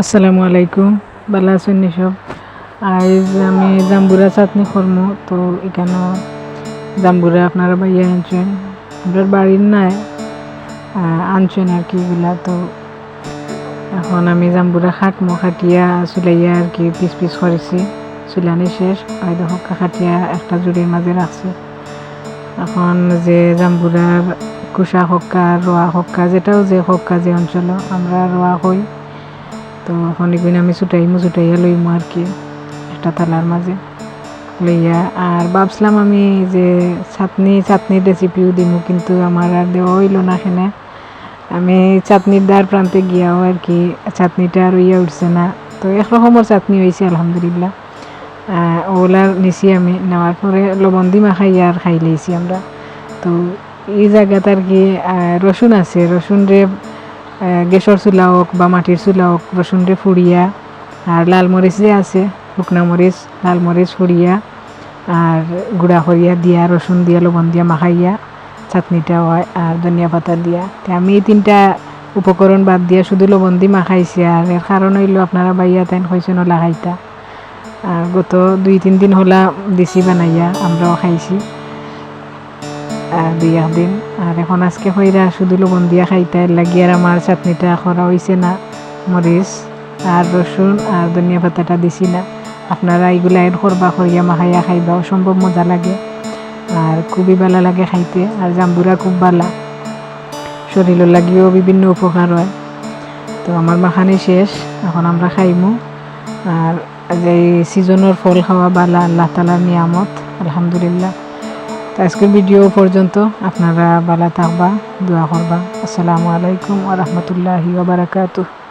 আসসালামু আলাইকুম। ভালো আছেন সব? আজ আমি জাম্বুরা চাটনি করব তো এখানে জাম্বুরা আপনারা বাইয়া আনছেন। আমরা বাড়ির নাই আনছেন আর কি এগুলা। তো এখন আমি জাম্বুরা খাটমো, খাটিয়া চুলাইয়া আর কি পিস পিস করেছি। চুলানি শেষ, ওই দেখো খাটিয়া একটা জুড়ির মাঝে রাখছি। এখন যে জাম্বুরার কুষা হক্কা, রোয়া হক্কা, যেটাও যে হক্কা যে অঞ্চল, আমরা রোয়া হই। তো এগুলো আমি ছুটাইমু ছুটাইয়া লইমু আর কি একটা থালার মাঝে। লইয়া আর ভাবছিলাম আমি যে চাটনি চাটনির রেসিপিও দিমু কিন্তু আমার আর দেওয়া হইল না এখানে। আমি চাটনির দ্বার প্রান্তে গিয়াও আর কি চাটনিটা আর ইয়ে উঠছে না। তো একরকমের চাটনি হয়েছে আলহামদুলিল্লাহ। আহ, ওগুলার নিছি আমি নেওয়ার পরে লবণ দি মাখাই আর খাই লইছি আমরা। তো এই জায়গাত আর কি রসুন আছে রসুন রে গ্যাসের চুলা হোক বা মাটির চুলা হোক রসুন রে ফুড়িয়া, আর লাল মরিচ যে আছে, শুকনা মরিচ, লাল মরিচ ফুড়িয়া, আর গুঁড়া করিয়া দিয়া, রসুন দিয়া, লবণ দিয়া মাখাইয়া, চাটনিটা হয়, আর ধনিয়া পাতা দিয়া। আমি এই তিনটা উপকরণ বাদ দিয়া শুধু লবণ দি মাখাইছি, আর এর কারণ হইল আপনারা বাইয়া তাইন হয়েছে নলা খাইতা আর গত দুই, তিন দিন হলা দেশি বানাইয়া, আমরাও খাইছি। দুই আর এখন আজকে হইরা শুধু লবণ দিয়া খাইতে লাগি আর আমার চাটনিটা করা হয়েছে না, মরিচ আর রসুন আর ধনিয়া পাতাটা দিছি না। আপনারা এগুলা এড করবা, করিয়া মাখাইয়া খাইবা, অসম্ভব মজা লাগে। আর খুবই ভালো লাগে খাইতে, আর জাম্বুরা খুব ভালা। শরীরের লাগিও বিভিন্ন উপকার হয়। তো আমার মাখানি শেষ, এখন আমরা খাইমু। আর যে সিজনের ফল খাওয়া বালা আল্লাহ তালার নিয়ামত, আলহামদুলিল্লাহ। তো আজকের ভিডিও পর্যন্ত আপনারা বালা থাকবা দোয়া করবা। আসসালামু আলাইকুম আ রহমতুল্লাহি বারাকাতুহু।